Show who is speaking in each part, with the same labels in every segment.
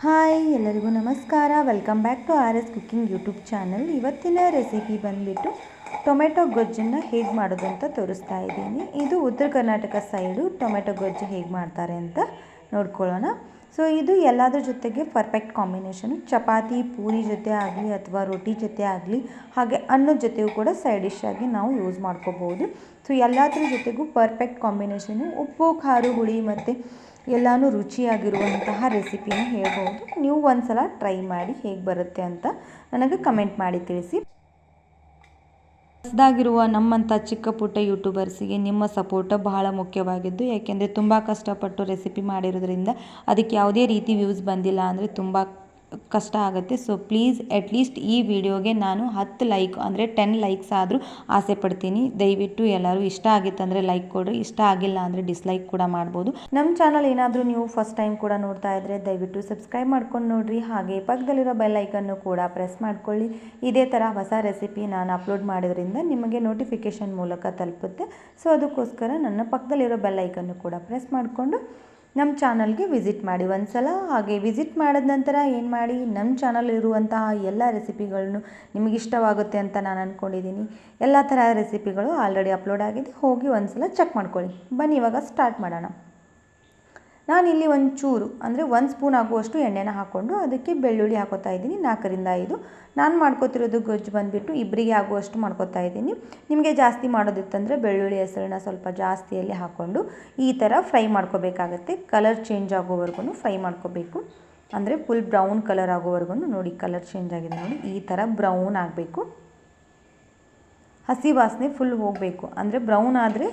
Speaker 1: Hi ಎಲ್ಲರಿಗೂ ನಮಸ್ಕಾರ. Welcome back to R S cooking YouTube channel ಇವತ್ತಿನ ರೆಸಿಪಿ ಬಂದುಬಿಟ್ಟು ಟೊಮೆಟೊ ಗೊಜ್ಜನ್ನು ಹೇಗೆ ಮಾಡೋದು ಅಂತ ತೋರಿಸ್ತಾ ಇದ್ದೀನಿ. ಇದು ಉತ್ತರ ಕರ್ನಾಟಕ ಸೈಡು ಟೊಮೆಟೊ ಗೊಜ್ಜು ಹೇಗೆ ಮಾಡ್ತಾರೆ ಅಂತ ನೋಡ್ಕೊಳ್ಳೋಣ. ಸೊ ಇದು ಎಲ್ಲದರ ಜೊತೆಗೆ ಪರ್ಫೆಕ್ಟ್ ಕಾಂಬಿನೇಷನು ಚಪಾತಿ, ಪೂರಿ ಜೊತೆ ಆಗಲಿ ಅಥವಾ ರೊಟ್ಟಿ ಜೊತೆ ಆಗಲಿ, ಹಾಗೆ ಅನ್ನದ ಜೊತೆಗೂ ಕೂಡ ಸೈಡ್ ಡಿಶ್ ಆಗಿ ನಾವು ಯೂಸ್ ಮಾಡ್ಕೋಬೋದು. ಸೊ ಎಲ್ಲದ್ರ ಜೊತೆಗೂ ಪರ್ಫೆಕ್ಟ್ ಕಾಂಬಿನೇಷನು ಉಪ್ಪು, ಖಾರ, ಹುಳಿ ಮತ್ತು ಎಲ್ಲನೂ ರುಚಿಯಾಗಿರುವಂತಹ ರೆಸಿಪಿನ ಹೇಳ್ಬೋದು. ನೀವು ಒಂದು ಸಲ ಟ್ರೈ ಮಾಡಿ ಹೇಗೆ ಬರುತ್ತೆ ಅಂತ ನನಗೆ ಕಮೆಂಟ್ ಮಾಡಿ ತಿಳಿಸಿ. ಹೊಸದಾಗಿರುವ ನಮ್ಮಂಥ ಚಿಕ್ಕ ಪುಟ್ಟ ಯೂಟ್ಯೂಬರ್ಸಿಗೆ ನಿಮ್ಮ ಸಪೋರ್ಟ್ ಬಹಳ ಮುಖ್ಯವಾಗಿದ್ದು, ಯಾಕೆಂದರೆ ತುಂಬ ಕಷ್ಟಪಟ್ಟು ರೆಸಿಪಿ ಮಾಡಿರೋದ್ರಿಂದ ಅದಕ್ಕೆ ಯಾವುದೇ ರೀತಿ ವ್ಯೂಸ್ ಬಂದಿಲ್ಲ ಅಂದರೆ ತುಂಬ ಕಷ್ಟ ಆಗುತ್ತೆ. ಸೊ ಪ್ಲೀಸ್ ಅಟ್ಲೀಸ್ಟ್ ಈ ವಿಡಿಯೋಗೆ ನಾನು ಹತ್ತು ಲೈಕ್ ಅಂದರೆ ಟೆನ್ ಲೈಕ್ಸ್ ಆದರೂ ಆಸೆ ಪಡ್ತೀನಿ. ದಯವಿಟ್ಟು ಎಲ್ಲರೂ ಇಷ್ಟ ಆಗಿತ್ತಂದರೆ ಲೈಕ್ ಕೊಡ್ರಿ, ಇಷ್ಟ ಆಗಿಲ್ಲ ಅಂದರೆ ಡಿಸ್ಲೈಕ್ ಕೂಡ ಮಾಡ್ಬೋದು. ನಮ್ಮ ಚಾನಲ್ ಏನಾದರೂ ನೀವು ಫಸ್ಟ್ ಟೈಮ್ ಕೂಡ ನೋಡ್ತಾ ಇದ್ದರೆ ದಯವಿಟ್ಟು ಸಬ್ಸ್ಕ್ರೈಬ್ ಮಾಡ್ಕೊಂಡು ನೋಡ್ರಿ. ಹಾಗೆ ಪಕ್ಕದಲ್ಲಿರೋ ಬೆಲ್ ಐಕನ್ನು ಕೂಡ ಪ್ರೆಸ್ ಮಾಡ್ಕೊಳ್ಳಿ. ಇದೇ ಥರ ಹೊಸ ರೆಸಿಪಿ ನಾನು ಅಪ್ಲೋಡ್ ಮಾಡೋದ್ರಿಂದ ನಿಮಗೆ ನೋಟಿಫಿಕೇಷನ್ ಮೂಲಕ ತಲುಪುತ್ತೆ. ಸೊ ಅದಕ್ಕೋಸ್ಕರ ನನ್ನ ಪಕ್ಕದಲ್ಲಿರೋ ಬೆಲ್ ಐಕನ್ನು ಕೂಡ ಪ್ರೆಸ್ ಮಾಡಿಕೊಂಡು ನಮ್ಮ ಚಾನಲ್ಗೆ ವಿಸಿಟ್ ಮಾಡಿ ಒಂದು ಸಲ ಹಾಗೆ ವಿಸಿಟ್ ಮಾಡಿದ ನಂತರ ಏನು ಮಾಡಿ, ನಮ್ಮ ಚಾನಲ್ ಇರುವಂತಹ ಎಲ್ಲ ರೆಸಿಪಿಗಳನ್ನು ನಿಮಗೆ ಇಷ್ಟವಾಗುತ್ತೆ ಅಂತ ನಾನು ಅಂದ್ಕೊಂಡಿದ್ದೀನಿ ಎಲ್ಲ ಥರ ರೆಸಿಪಿಗಳು ಆಲ್ರೆಡಿ ಅಪ್ಲೋಡ್ ಆಗಿದೆ ಹೋಗಿ ಒಂದು ಸಲ ಚೆಕ್ ಮಾಡ್ಕೊಳ್ಳಿ. ಬನ್ನಿ, ಇವಾಗ ಸ್ಟಾರ್ಟ್ ಮಾಡೋಣ. ನಾನಿಲ್ಲಿ ಒಂದು ಚೂರು, ಅಂದರೆ ಒಂದು ಸ್ಪೂನ್ ಆಗುವಷ್ಟು ಎಣ್ಣೆನ ಹಾಕ್ಕೊಂಡು ಅದಕ್ಕೆ ಬೆಳ್ಳುಳ್ಳಿ ಹಾಕೋತಾ ಇದ್ದೀನಿ, ನಾಲ್ಕರಿಂದ ಐದು. ನಾನು ಮಾಡ್ಕೋತಿರೋದು ಗೊಜ್ಜು ಬಂದುಬಿಟ್ಟು ಇಬ್ಬರಿಗೆ ಆಗುವಷ್ಟು ಮಾಡ್ಕೋತಾ ಇದ್ದೀನಿ. ನಿಮಗೆ ಜಾಸ್ತಿ ಮಾಡೋದಿತ್ತಂದರೆ ಬೆಳ್ಳುಳ್ಳಿ ಹೆಸರನ್ನ ಸ್ವಲ್ಪ ಜಾಸ್ತಿಯಲ್ಲಿ ಹಾಕ್ಕೊಂಡು ಈ ಥರ ಫ್ರೈ ಮಾಡ್ಕೋಬೇಕಾಗತ್ತೆ. ಕಲರ್ ಚೇಂಜ್ ಆಗೋವರೆಗೂ ಫ್ರೈ ಮಾಡ್ಕೋಬೇಕು. ಅಂದರೆ ಫುಲ್ ಬ್ರೌನ್ ಕಲರ್ ಆಗೋವರೆಗೂ ನೋಡಿ, ಕಲರ್ ಚೇಂಜ್ ಆಗಿದೆ ನೋಡಿ, ಈ ಥರ ಬ್ರೌನ್ ಆಗಬೇಕು. ಹಸಿ ವಾಸನೆ ಫುಲ್ ಹೋಗಬೇಕು. ಅಂದರೆ ಬ್ರೌನ್ ಆದರೆ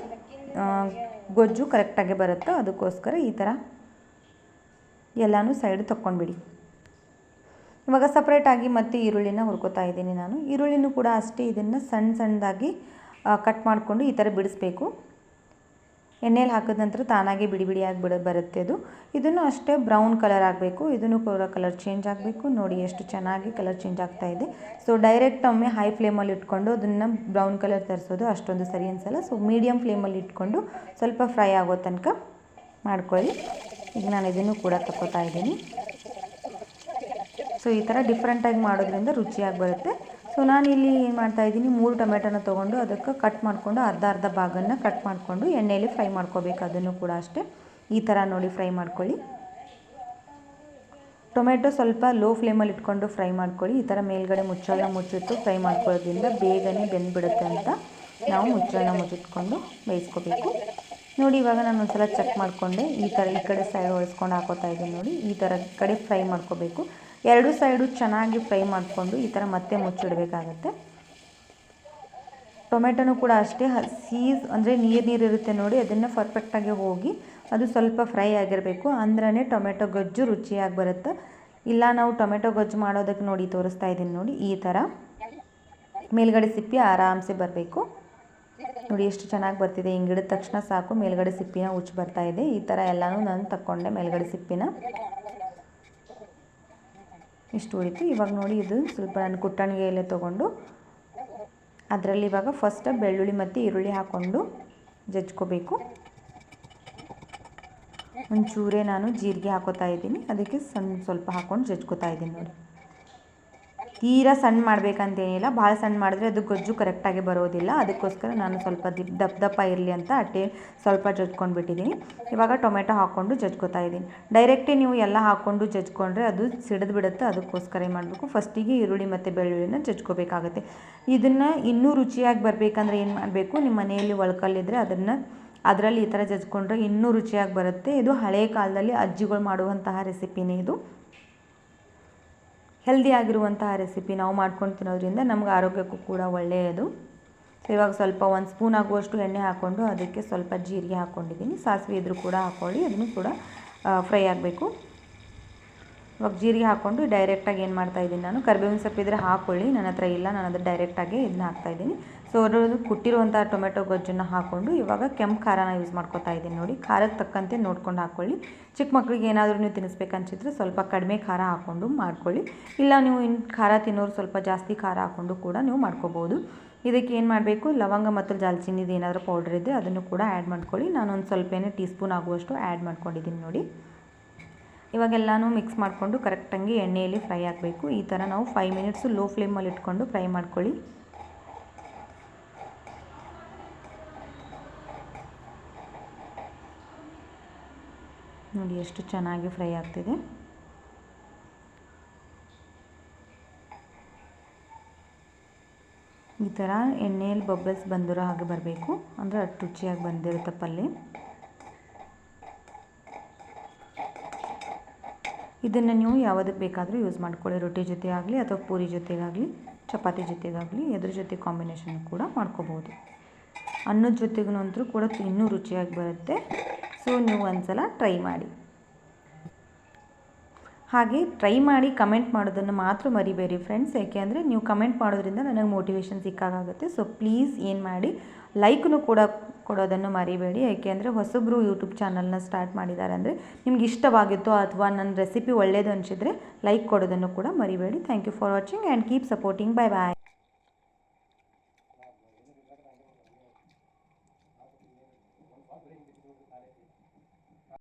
Speaker 1: ಗೊಜ್ಜು ಕರೆಕ್ಟಾಗಿ ಬರುತ್ತೋ ಅದಕ್ಕೋಸ್ಕರ ಈ ಥರ ಎಲ್ಲನೂ ಸೈಡ್ ತಕ್ಕೊಂಡ್ಬಿಡಿ. ಇವಾಗ ಸಪ್ರೇಟಾಗಿ ಮತ್ತೆ ಈರುಳ್ಳಿನ ಹುರ್ಕೋತಾ ಇದ್ದೀನಿ ನಾನು. ಈರುಳ್ಳಿನೂ ಕೂಡ ಅಷ್ಟೇ ಇದನ್ನು ಸಣ್ಣ ಸಣ್ಣದಾಗಿ ಕಟ್ ಮಾಡಿಕೊಂಡು ಈ ಥರ ಬಿಡಿಸ್ಬೇಕು. ಎಣ್ಣೆಲಿ ಹಾಕಿದ ನಂತರ ತಾನಾಗೆ ಬಿಡಿ ಬಿಡಿಯಾಗಿ ಬಿಡ ಬರುತ್ತೆ ಅದು. ಇದನ್ನು ಅಷ್ಟೇ ಬ್ರೌನ್ ಕಲರ್ ಆಗಬೇಕು. ಇದನ್ನು ಕೂಡ ಕಲರ್ ಚೇಂಜ್ ಆಗಬೇಕು. ನೋಡಿ ಎಷ್ಟು ಚೆನ್ನಾಗಿ ಕಲರ್ ಚೇಂಜ್ ಆಗ್ತಾ ಇದೆ. ಸೊ, ಡೈರೆಕ್ಟ್ ಒಮ್ಮೆ ಹೈ ಫ್ಲೇಮಲ್ಲಿ ಇಟ್ಕೊಂಡು ಅದನ್ನು ಬ್ರೌನ್ ಕಲರ್ ತರಿಸೋದು ಅಷ್ಟೊಂದು ಸರಿ ಅನಿಸಲ್ಲ. ಸೊ ಮೀಡಿಯಮ್ ಫ್ಲೇಮಲ್ಲಿ ಇಟ್ಕೊಂಡು ಸ್ವಲ್ಪ ಫ್ರೈ ಆಗೋ ತನಕ ಮಾಡ್ಕೊಳ್ಳಿ. ಈಗ ನಾನು ಇದನ್ನು ಕೂಡ ತಗೋತಾ ಇದ್ದೀನಿ. ಸೊ, ಈ ಥರ ಡಿಫ್ರೆಂಟಾಗಿ ಮಾಡೋದ್ರಿಂದ ರುಚಿಯಾಗಿ ಬರುತ್ತೆ. ಸೊ ನಾನಿಲ್ಲಿ ಏನು ಮಾಡ್ತಾಯಿದ್ದೀನಿ ಮೂರು ಟೊಮೆಟೊನ ತೊಗೊಂಡು ಅದಕ್ಕೆ ಕಟ್ ಮಾಡಿಕೊಂಡು ಅರ್ಧ ಅರ್ಧ ಭಾಗನ ಕಟ್ ಮಾಡಿಕೊಂಡು ಎಣ್ಣೆಯಲ್ಲಿ ಫ್ರೈ ಮಾಡ್ಕೋಬೇಕು, ಅದನ್ನು ಕೂಡ ಅಷ್ಟೇ. ಈ ಥರ ನೋಡಿ ಫ್ರೈ ಮಾಡ್ಕೊಳ್ಳಿ. ಟೊಮೆಟೊ ಸ್ವಲ್ಪ ಲೋ ಫ್ಲೇಮಲ್ಲಿ ಇಟ್ಕೊಂಡು ಫ್ರೈ ಮಾಡ್ಕೊಳ್ಳಿ. ಈ ಥರ ಮೇಲ್ಗಡೆ ಮುಚ್ಚಳನ ಮುಚ್ಚಿಟ್ಟು ಫ್ರೈ ಮಾಡ್ಕೊಳ್ಳೋದ್ರಿಂದ ಬೇಗನೆ ಬೆಂದ್ಬಿಡುತ್ತೆ ಅಂತ ನಾವು ಮುಚ್ಚಳನ ಮುಚ್ಚಿಟ್ಕೊಂಡು ಬೇಯಿಸ್ಕೋಬೇಕು. ನೋಡಿ, ಇವಾಗ ನಾನು ಒಂದ್ಸಲ ಚೆಕ್ ಮಾಡಿಕೊಂಡೆ. ಈ ಥರ ಈ ಕಡೆ ಸೈಡ್ ಹೊಡೆಸ್ಕೊಂಡು ಹಾಕೋತಾ ಇದ್ದೀನಿ ನೋಡಿ. ಈ ಥರ ಕಡೆ ಫ್ರೈ ಮಾಡ್ಕೋಬೇಕು. ಎರಡು ಸೈಡು ಚೆನ್ನಾಗಿ ಫ್ರೈ ಮಾಡಿಕೊಂಡು ಈ ಥರ ಮತ್ತೆ ಮುಚ್ಚಿಡಬೇಕಾಗತ್ತೆ. ಟೊಮೆಟೊನೂ ಕೂಡ ಅಷ್ಟೇ ಸೀಸ್ ಅಂದರೆ ನೀರು ನೀರು ಇರುತ್ತೆ ನೋಡಿ, ಅದನ್ನು ಪರ್ಫೆಕ್ಟಾಗಿ ಹೋಗಿ ಅದು ಸ್ವಲ್ಪ ಫ್ರೈ ಆಗಿರಬೇಕು. ಅಂದ್ರೇ ಟೊಮೆಟೊ ಗೊಜ್ಜು ರುಚಿಯಾಗಿ ಬರುತ್ತೆ. ಇಲ್ಲ ನಾವು ಟೊಮೆಟೊ ಗೊಜ್ಜು ಮಾಡೋದಕ್ಕೆ ನೋಡಿ ತೋರಿಸ್ತಾ ಇದ್ದೀನಿ ನೋಡಿ ಈ ಥರ. ಮೇಲ್ಗಡೆ ಸಿಪ್ಪಿ ಆರಾಮ್ಸೆ ಬರಬೇಕು. ನೋಡಿ ಎಷ್ಟು ಚೆನ್ನಾಗಿ ಬರ್ತಿದೆ. ಹಿಂಗಿಡಿದ ತಕ್ಷಣ ಸಾಕು, ಮೇಲ್ಗಡೆ ಸಿಪ್ಪಿನ ಉಚ್ಚು ಬರ್ತಾ ಇದೆ. ಈ ಥರ ಎಲ್ಲನೂ ನಾನು ತಕ್ಕೊಂಡೆ ಮೇಲ್ಗಡೆ ಸಿಪ್ಪಿನ. ಇಷ್ಟು ಉಳಿತು. ಇವಾಗ ನೋಡಿ ಇದು ಸ್ವಲ್ಪ ನಾನು ಕುಟ್ಟಣಿಗೆಯಲ್ಲೇ ತೊಗೊಂಡು ಅದರಲ್ಲಿ ಇವಾಗ ಫಸ್ಟ್ ಬೆಳ್ಳುಳ್ಳಿ ಮತ್ತು ಈರುಳ್ಳಿ ಹಾಕ್ಕೊಂಡು ಜಜ್ಕೋಬೇಕು. ಒಂಚೂರೇ ನಾನು ಜೀರಿಗೆ ಹಾಕೋತಾ ಇದ್ದೀನಿ. ಅದಕ್ಕೆ ಸಣ್ಣ ಸ್ವಲ್ಪ ಹಾಕ್ಕೊಂಡು ಜಜ್ಕೋತಾ ಇದ್ದೀನಿ ನೋಡಿ. ತೀರಾ ಸಣ್ಣ ಮಾಡಬೇಕಂತೇನಿಲ್ಲ, ಭಾಳ ಸಣ್ಣ ಮಾಡಿದ್ರೆ ಅದು ಗೊಜ್ಜು ಕರೆಕ್ಟಾಗಿ ಬರೋದಿಲ್ಲ. ಅದಕ್ಕೋಸ್ಕರ ನಾನು ಸ್ವಲ್ಪ ದಿಪ್, ದಪ್ಪ ದಪ್ಪ ಇರಲಿ ಅಂತ ಅಟ್ಟೆ ಸ್ವಲ್ಪ ಜಜ್ಕೊಂಡ್ಬಿಟ್ಟಿದ್ದೀನಿ ಇವಾಗ ಟೊಮೆಟೊ ಹಾಕ್ಕೊಂಡು ಜಜ್ಕೋತಾ ಇದ್ದೀನಿ. ಡೈರೆಕ್ಟೇ ನೀವು ಎಲ್ಲ ಹಾಕ್ಕೊಂಡು ಜಜ್ಕೊಂಡ್ರೆ ಅದು ಸಿಡಿದು ಬಿಡುತ್ತೆ ಅದಕ್ಕೋಸ್ಕರ ಏನು ಮಾಡಬೇಕು? ಫಸ್ಟಿಗೆ ಈರುಳ್ಳಿ ಮತ್ತು ಬೆಳ್ಳುಳ್ಳಿನ ಜಜ್ಕೋಬೇಕಾಗುತ್ತೆ. ಇದನ್ನು ಇನ್ನೂ ರುಚಿಯಾಗಿ ಬರಬೇಕಂದ್ರೆ ಏನು ಮಾಡಬೇಕು? ನಿಮ್ಮ ಮನೆಯಲ್ಲಿ ಒಳ್ಕಲ್ಲಿದ್ದರೆ ಅದನ್ನು ಅದರಲ್ಲಿ ಈ ಥರ ಜಜ್ಕೊಂಡ್ರೆ ಇನ್ನೂ ರುಚಿಯಾಗಿ ಬರುತ್ತೆ. ಇದು ಹಳೆಯ ಕಾಲದಲ್ಲಿ ಅಜ್ಜಿಗಳು ಮಾಡುವಂತಹ ರೆಸಿಪಿನೇ ಇದು. ಹೆಲ್ದಿ ಆಗಿರುವಂತಹ ರೆಸಿಪಿ ನಾವು ಮಾಡ್ಕೊಂಡು ತಿನ್ನೋದ್ರಿಂದ ನಮ್ಗೆ ಆರೋಗ್ಯಕ್ಕೂ ಕೂಡ ಒಳ್ಳೆಯದು. ಇವಾಗ ಸ್ವಲ್ಪ ಒಂದು ಸ್ಪೂನ್ ಆಗುವಷ್ಟು ಎಣ್ಣೆ ಹಾಕ್ಕೊಂಡು ಅದಕ್ಕೆ ಸ್ವಲ್ಪ ಜೀರಿಗೆ ಹಾಕ್ಕೊಂಡಿದ್ದೀನಿ ಸಾಸಿವೆ ಇದ್ರೂ ಕೂಡ ಹಾಕ್ಕೊಳ್ಳಿ ಅದನ್ನು ಕೂಡ ಫ್ರೈ ಆಗಬೇಕು. ಇವಾಗ ಜೀರಿಗೆ ಹಾಕ್ಕೊಂಡು ಡೈರೆಕ್ಟಾಗಿ ಏನು ಮಾಡ್ತಾಯಿದ್ದೀನಿ ನಾನು? ಕರ್ಬೇವಿನ ಸೊಪ್ಪು ಇದ್ದರೆ ಹಾಕ್ಕೊಳ್ಳಿ ನನ್ನ ಹತ್ರ ಇಲ್ಲ, ನಾನು ಅದು ಡೈರೆಕ್ಟಾಗಿ ಇದನ್ನ ಹಾಕ್ತಾಯಿದ್ದೀನಿ ಸೊ ಅದರದ್ದು ಕುಟ್ಟಿರುವಂಥ ಟೊಮೆಟೊ ಗೊಜ್ಜನ್ನು ಹಾಕ್ಕೊಂಡು ಇವಾಗ ಕೆಂಪು ಖಾರನ ಯೂಸ್ ಮಾಡ್ಕೊತಾ ಇದ್ದೀನಿ ನೋಡಿ. ಖಾರಕ್ಕೆ ತಕ್ಕಂತೆ ನೋಡ್ಕೊಂಡು ಹಾಕ್ಕೊಳ್ಳಿ ಚಿಕ್ಕ ಮಕ್ಕಳಿಗೆ ಏನಾದರೂ ನೀವು ತಿನ್ನಿಸ್ಬೇಕನ್ಸಿದ್ರೆ ಸ್ವಲ್ಪ ಕಡಿಮೆ ಖಾರ ಹಾಕ್ಕೊಂಡು ಮಾಡ್ಕೊಳ್ಳಿ. ಇಲ್ಲ ನೀವು ಇನ್ನು ಖಾರ ತಿನ್ನೋರು ಸ್ವಲ್ಪ ಜಾಸ್ತಿ ಖಾರ ಹಾಕ್ಕೊಂಡು ಕೂಡ ನೀವು ಮಾಡ್ಕೋಬೋದು. ಇದಕ್ಕೆ ಏನು ಮಾಡಬೇಕು? ಲವಂಗ ಮತ್ತು ಜಾಲ್ಚಿನಿದ ಏನಾದರೂ ಪೌಡ್ರ್ ಇದ್ದರೆ ಅದನ್ನು ಕೂಡ ಆ್ಯಡ್ ಮಾಡ್ಕೊಳ್ಳಿ. ನಾನೊಂದು ಸ್ವಲ್ಪನೇ ಟೀ ಸ್ಪೂನ್ ಆಗುವಷ್ಟು ಆ್ಯಡ್ ಮಾಡ್ಕೊಂಡಿದ್ದೀನಿ ನೋಡಿ. ಇವಾಗೆಲ್ಲನೂ ಮಿಕ್ಸ್ ಮಾಡಿಕೊಂಡು ಕರೆಕ್ಟಾಗಿ ಎಣ್ಣೆಯಲ್ಲಿ ಫ್ರೈ ಆಗಬೇಕು. ಈ ಥರ ನಾವು ಫೈವ್ ಮಿನಿಟ್ಸು ಲೋ ಫ್ಲೇಮಲ್ಲಿ ಇಟ್ಕೊಂಡು ಫ್ರೈ ಮಾಡ್ಕೊಳ್ಳಿ. ನೋಡಿ ಎಷ್ಟು ಚೆನ್ನಾಗಿ ಫ್ರೈ ಆಗ್ತಿದೆ. ಈ ಥರ ಎಣ್ಣೆಯಲ್ಲಿ ಬಬಲ್ಸ್ ಬಂದಿರೋ ಹಾಗೆ ಬರಬೇಕು. ಅಂದರೆ ಅಷ್ಟು ರುಚಿಯಾಗಿ ಬಂದಿರುತ್ತೆ ಪಲ್ಯ ಇದನ್ನು ನೀವು ಯಾವುದಕ್ಕೆ ಬೇಕಾದರೂ ಯೂಸ್ ಮಾಡ್ಕೊಳ್ಳಿ. ರೊಟ್ಟಿ ಜೊತೆ ಆಗಲಿ ಅಥವಾ ಪೂರಿ ಜೊತೆಗಾಗಲಿ, ಚಪಾತಿ ಜೊತೆಗಾಗಲಿ, ಎದ್ರ ಜೊತೆ ಕಾಂಬಿನೇಷನ್ ಕೂಡ ಮಾಡ್ಕೋಬೋದು. ಅನ್ನದ ಜೊತೆಗೂ ಅಂತೂ ಕೂಡ ಇನ್ನೂ ರುಚಿಯಾಗಿ ಬರುತ್ತೆ. ಸೊ ನೀವು ಒಂದು ಸಲ ಟ್ರೈ ಮಾಡಿ. ಹಾಗೆ ಟ್ರೈ ಮಾಡಿ ಕಮೆಂಟ್ ಮಾಡೋದನ್ನು ಮಾತ್ರ ಮರಿಬೇಡಿ ಫ್ರೆಂಡ್ಸ್ ಯಾಕೆಂದರೆ ನೀವು ಕಮೆಂಟ್ ಮಾಡೋದ್ರಿಂದ ನನಗೆ ಮೋಟಿವೇಶನ್ ಸಿಕ್ಕಾಗುತ್ತೆ ಸೊ ಪ್ಲೀಸ್ ಏನು ಮಾಡಿ ಲೈಕ್ನು ಕೂಡ ಕೊಡೋದನ್ನು ಮರಿಬೇಡಿ. ಯಾಕೆಂದರೆ ಹೊಸಬ್ರು ಯೂಟ್ಯೂಬ್ ಚಾನಲ್ನ ಸ್ಟಾರ್ಟ್ ಮಾಡಿದ್ದಾರೆ ಅಂದರೆ ನಿಮ್ಗೆ ಇಷ್ಟವಾಗಿತ್ತೋ ಅಥವಾ ನನ್ನ ರೆಸಿಪಿ ಒಳ್ಳೇದು ಅನಿಸಿದರೆ ಲೈಕ್ ಕೊಡೋದನ್ನು ಕೂಡ ಮರಿಬೇಡಿ. Thank you for watching and keep supporting bye bye